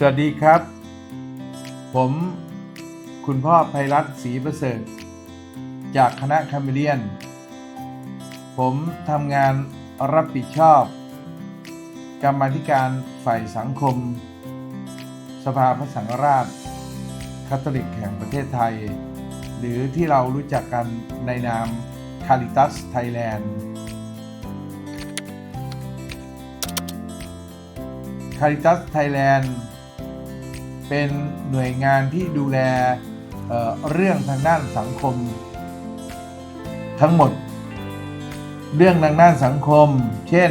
สวัสดีครับ ผมคุณพ่อไพรัตน์ศรีประเสริฐ จากคณะคาเมเลียน ผมทำงานรับผิดชอบ กรรมาธิการฝ่ายสังคม สภาพระสังฆราชคาทอลิกแห่งประเทศไทย หรือที่เรารู้จักกันในนามคาริตัสไทยแลนด์คาริตัสไทยแลนด์ เป็นหน่วยงานที่ดูแลเเรื่องทางด้านสังคม ทั้งหมด เรื่องทางด้านสังคม เช่น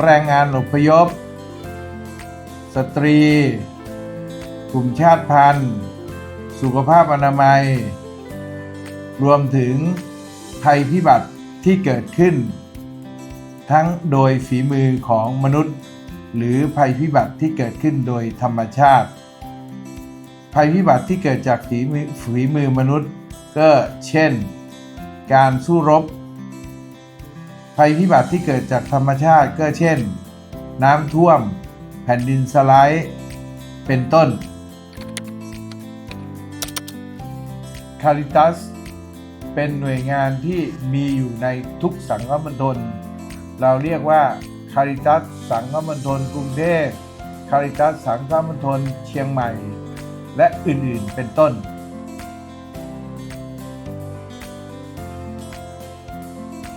แรงงานอพยพ สตรี กลุ่มชาติพันธุ์ สุขภาพอนามัย รวมถึงภัยพิบัติที่เกิดขึ้น ทั้งโดยฝีมือของมนุษย์ หรือภัยพิบัติที่เกิดขึ้นโดยธรรมชาติ ภัยพิบัติที่เกิดจากฝีมือฝีมือมนุษย์ ก็เช่น การสู้รบ ภัยพิบัติที่เกิดจากธรรมชาติก็เช่น น้ำท่วม แผ่นดินสไลด์ เป็นต้นคาริตัสเป็นหน่วยงานที่มีอยู่ในทุกสังคมณฑลเราเรียกว่า คาริตัสสังคมณฑลกรุงเทพคาริตัสสังคมณฑลเชียงใหม่ และอื่นๆเป็นต้น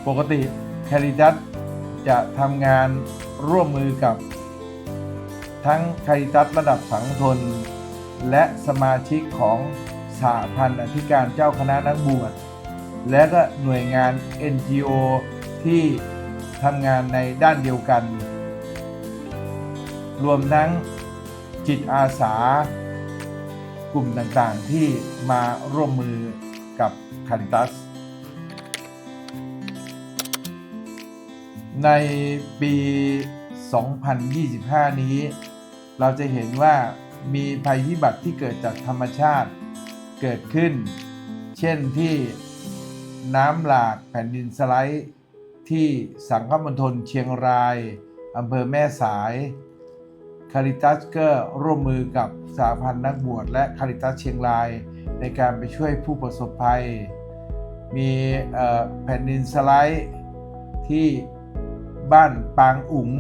ปกติคาริตัสจะทำงานร่วมมือกับ ทั้งคาริตัสระดับสังคมลและสมาชิกของสหพันธ์อธิการเจ้าคณะนักบวชและก็หน่วยงาน NGO ที่ ทำงานในด้านเดียวกัน รวมทั้งจิตอาสากลุ่มต่างๆที่มาร่วมมือกับคาริตัส ในปี 2025 นี้ เราจะเห็นว่ามีภัยพิบัติที่เกิดจากธรรมชาติเกิดขึ้น เช่นที่น้ำหลากแผ่นดินสไลด์ ที่สังคมณฑลเชียงรายอำเภอแม่สายคาริตัสก็ร่วมมือกับสาพันธ์นักบวชและคาริตัสเชียงราย ในการไปช่วยผู้ประสบภัย มีแผ่นดินสไลด์ที่บ้านปางอุ๋ง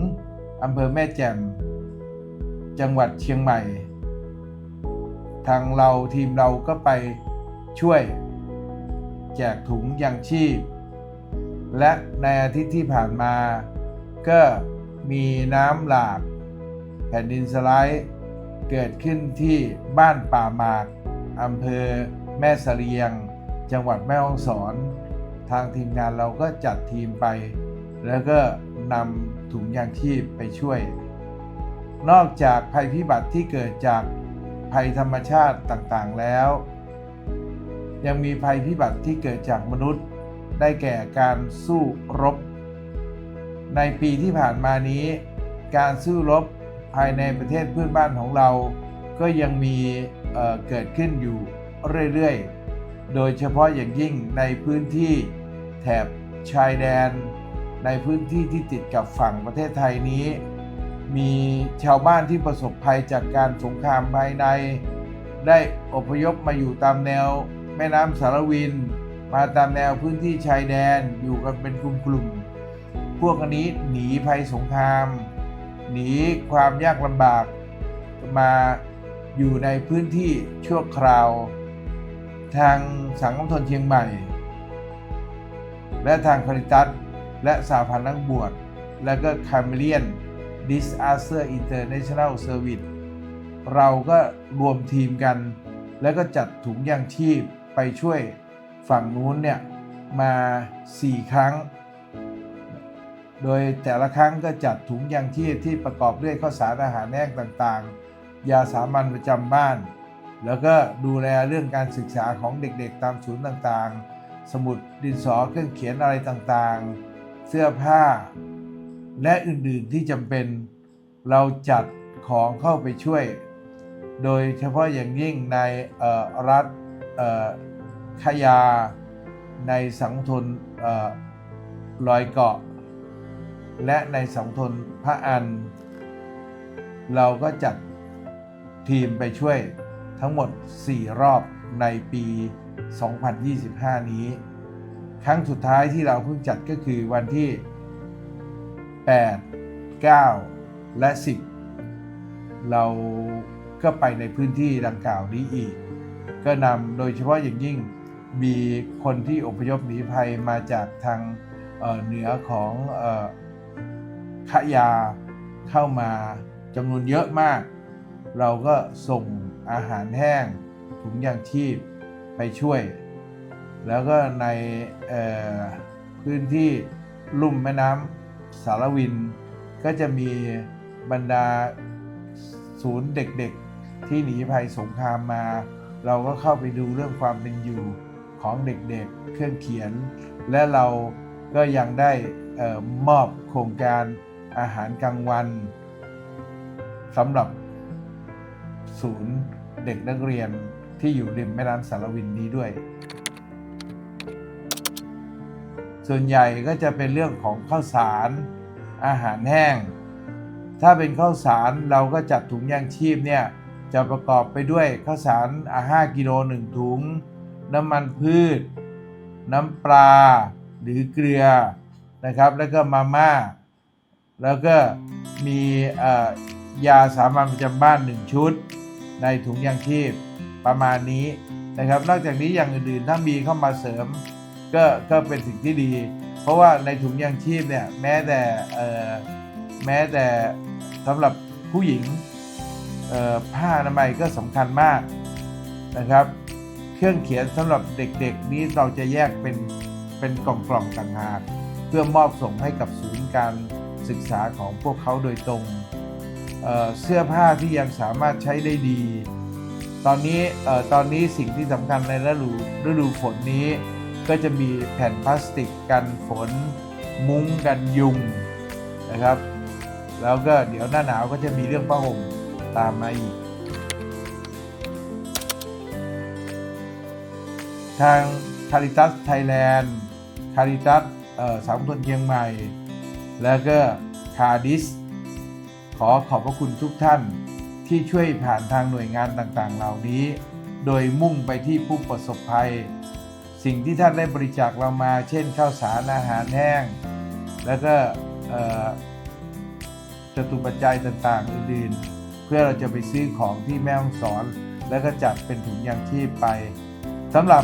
อำเภอแม่แจ่ม จังหวัดเชียงใหม่ ทางเราทีมเราก็ไปช่วย แจกถุงยางชีพ และในอาทิตย์ที่ผ่านมา ก็มีน้ำหลากแผ่นดินสไลด์เกิดขึ้นที่บ้านป่าหมากอำเภอแม่เสลียง จังหวัดแม่ฮ่องสอน ทางทีมงานเราก็จัดทีมไป แล้วก็นำถุงยางชีพไปช่วย นอกจากภัยพิบัติที่เกิดจากภัยธรรมชาติต่างๆแล้ว ยังมีภัยพิบัติที่เกิดจากมนุษย์ ได้แก่การสู้รบ ในปีที่ผ่านมานี้ การสู้รบภายในประเทศเพื่อนบ้านของเรา ก็ยังมีเเกิดขึ้นอยู่เรื่อยๆ โดยเฉพาะอย่างยิ่งในพื้นที่แถบชายแดน ในพื้นที่ที่ติดกับฝั่งประเทศไทยนี้ มีชาวบ้านที่ประสบภัยจากการสงครามภายใน ได้อพยพมาอยู่ตามแนวแม่น้ำสารวิน มาตามแนวพื้นที่ชายแดนอยู่กันเป็นกลุ่มๆ พวกนนี้หนีภัยสงคราม หนีความยากลำบาก มาอยู่ในพื้นที่ชั่วคราว ทางสังคมทนเชียงใหม่ และทางคาริตัสและสาพันธ์นักบวช และก็คาเมเลียน Disaster International Service เราก็รวมทีมกัน แล้วก็จัดถุงยางชีพไปช่วย ฝั่งนู้นเนี่ยมา 4 ครั้ง โดยแต่ละครั้งก็จัดถุงยางชีพที่ประกอบด้วยข้าวสารอาหารแห้งต่างๆ ยาสามัญประจำบ้าน แล้วก็ดูแลเรื่องการศึกษาของเด็กๆตามศูนย์ต่างๆ สมุดดินสอเครื่องเขียนอะไรต่างๆ เสื้อผ้า และอื่นๆที่จำเป็นเราจัดของเข้าไปช่วย โดยเฉพาะอย่างยิ่งในรัฐ ขยาในสังทนลอยเกาะ และในสังทนพระอัน เราก็จัดทีมไปช่วยทั้งหมด 4 รอบในปี 2025 นี้ ครั้งสุดท้ายที่เราเพิ่งจัดก็คือวันที่ 8 9 และ 10 เราก็ไปในพื้นที่ดังกล่าวนี้อีก ก็นำโดยเฉพาะอย่างยิ่ง มีคนที่อพยพหนีภัยมาจากทางเเหนือของอขยาเข้ามาจำนวนเยอะมาก เราก็ส่งอาหารแห้งถุงยางชีพไปช่วย แล้วก็ในพื้นที่ลุ่มแม่น้ำสารวิน ก็จะมีบรรดาศูนย์เด็กๆ ที่หนีภัยสงครามมา เราก็เข้าไปดูเรื่องความเป็นอยู่ ของเด็กๆ เครื่องเขียน และเราก็ยังได้มอบโครงการอาหารกลางวันสำหรับศูนย์เด็กนักเรียนที่อยู่ริมแม่น้ำสารวินนี้ด้วย ส่วนใหญ่ก็จะเป็นเรื่องของข้าวสารอาหารแห้ง ถ้าเป็นข้าวสารเราก็จัดถุงยางชีพเนี่ยจะประกอบไปด้วยข้าวสารอะ5กิโล1ถุง น้ำมันพืช น้ำปลา หรือเกลือนะครับ แล้วก็มาม่า แล้วก็มียาสามัญประจำบ้าน 1 ชุด ในถุงยางชีพประมาณนี้นะครับ นอกจากนี้อย่างอื่นๆถ้ามีเข้ามาเสริม ก็ก็เป็นสิ่งที่ดี เพราะว่าในถุงยางชีพเนี่ยแม้แต่แม้แต่สำหรับผู้หญิงผ้าอนามัยก็สำคัญมากนะครับ รื่องเขียนสำหรับเด็กๆ นี้เราจะแยกเป็นเป็นกล่องๆต่างหากเพื่อมอบส่งให้กับศูนย์การศึกษาของพวกเขาโดยตรงเเสื้อผ้าที่ยังสามารถใช้ได้ดี ตอนนี้ตอนนี้สิ่งที่สำคัญในฤดูฤดูฝนนี้ ก็จะมีแผ่นพลาสติกกันฝน มุ้งกันยุงนะครับ แล้วก็เดี๋ยวหน้าหนาวก็จะมีเรื่องผ้าห่มตามมาอีก ทางคาริตัสไทยแลนด์คาริตัสสามคนเชียงใหม่ แล้วก็คาดิส ขอขอบพระคุณทุกท่านที่ช่วยผ่านทางหน่วยงานต่างๆ เหล่านี้ โดยมุ่งไปที่ผู้ประสบภัย สิ่งที่ท่านได้บริจาคเรามา เช่นข้าวสารอาหารแห้ง แล้วก็จตุปัจจัยต่างๆ อื่นๆ เพื่อเราจะไปซื้อของที่แม่ฮ่องสอน แล้วก็จัดเป็นถุงยางชีพไปสำหรับ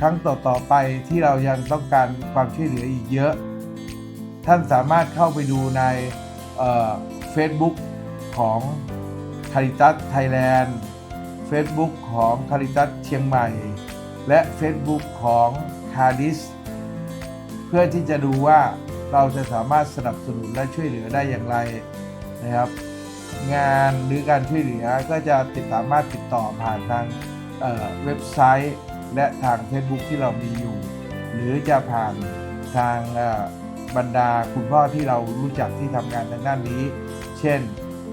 ครั้งต่อๆไปที่เรายังต้องการความช่วยเหลืออีกเยอะ ท่านสามารถเข้าไปดูในเฟซบุ๊กของ Caritas Thailand Facebook ของ Caritas เชียงใหม่ และ Facebook ของ c a d i s เพื่อที่จะดูว่าเราจะสามารถสนับสนุนและช่วยเหลือได้อย่างไรนะครับ งานหรือการช่วยเหลือก็จะติดสามารถติดต่อผ่านทางเเว็บไซต์ และทาง Facebook ที่เรามีอยู่ หรือจะผ่านทางบรรดาคุณพ่อที่เรารู้จักที่ทำงานทางด้านนี้ เช่น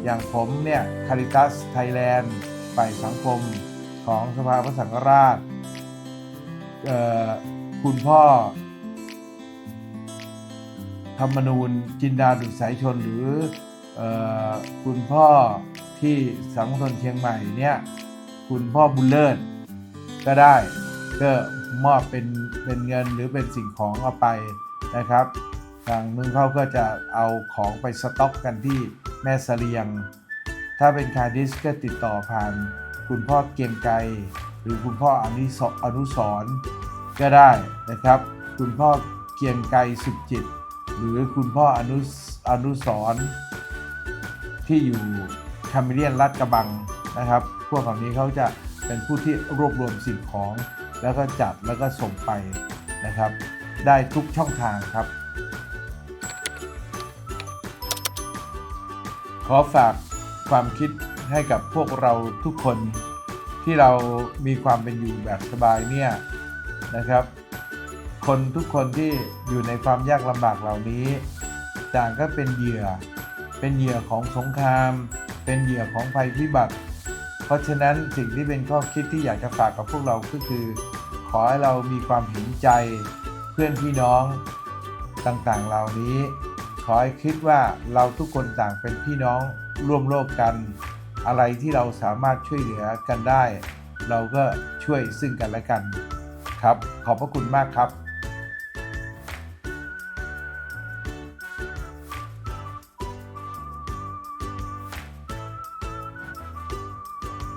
อย่างผมเนี่ย Caritas Thailand ฝ่ายสังคมของสภาพระสังฆราช คุณพ่อ ธรรมนูญจินดาดุษสายชนหรืออคุณพ่อที่สังคมเชียงใหม่เนี่ย คุณพ่อบุญเลิศก็ได้ ก็มอบเป็นเป็นเงินหรือเป็นสิ่งของเอาไปนะครับทางมึงเขาก็จะเอาของไปสต็อกกันที่แม่เสลียง ถ้าเป็นคารดิสก็ติดต่อผ่านคุณพ่อเกียงไกรหรือคุณพ่ออนุสอนุสรก็ได้นะครับ คุณพ่อเกียงไกรสุขจิต หรือคุณพ่ออนุสอนุสรที่อยู่คาเมเลียนรัดกระบังนะครับ พวกเหล่านี้เขาจะเป็นผู้ที่รวบรวมสิ่งของ แล้วก็จัดแล้วก็ส่งไปนะครับ ได้ทุกช่องทางครับ ขอฝากความคิดให้กับพวกเราทุกคนที่เรามีความเป็นอยู่แบบสบายเนี่ยนะครับ คนทุกคนที่อยู่ในความยากลำบากเหล่านี้ต่างก็เป็นเหยื่อ เป็นเหยื่อของสงคราม เป็นเหยื่อของภัยพิบัติ เพราะฉะนั้นสิ่งที่เป็นข้อคิดที่อยากจะฝากกับพวกเราก็คือ ขอให้เรามีความเห็นใจเพื่อนพี่น้องต่างๆเหล่านี้ ขอให้คิดว่าเราทุกคนต่างเป็นพี่น้องร่วมโลกกัน อะไรที่เราสามารถช่วยเหลือกันได้ เราก็ช่วยซึ่งกันและกันครับ ขอบพระคุณมากครับ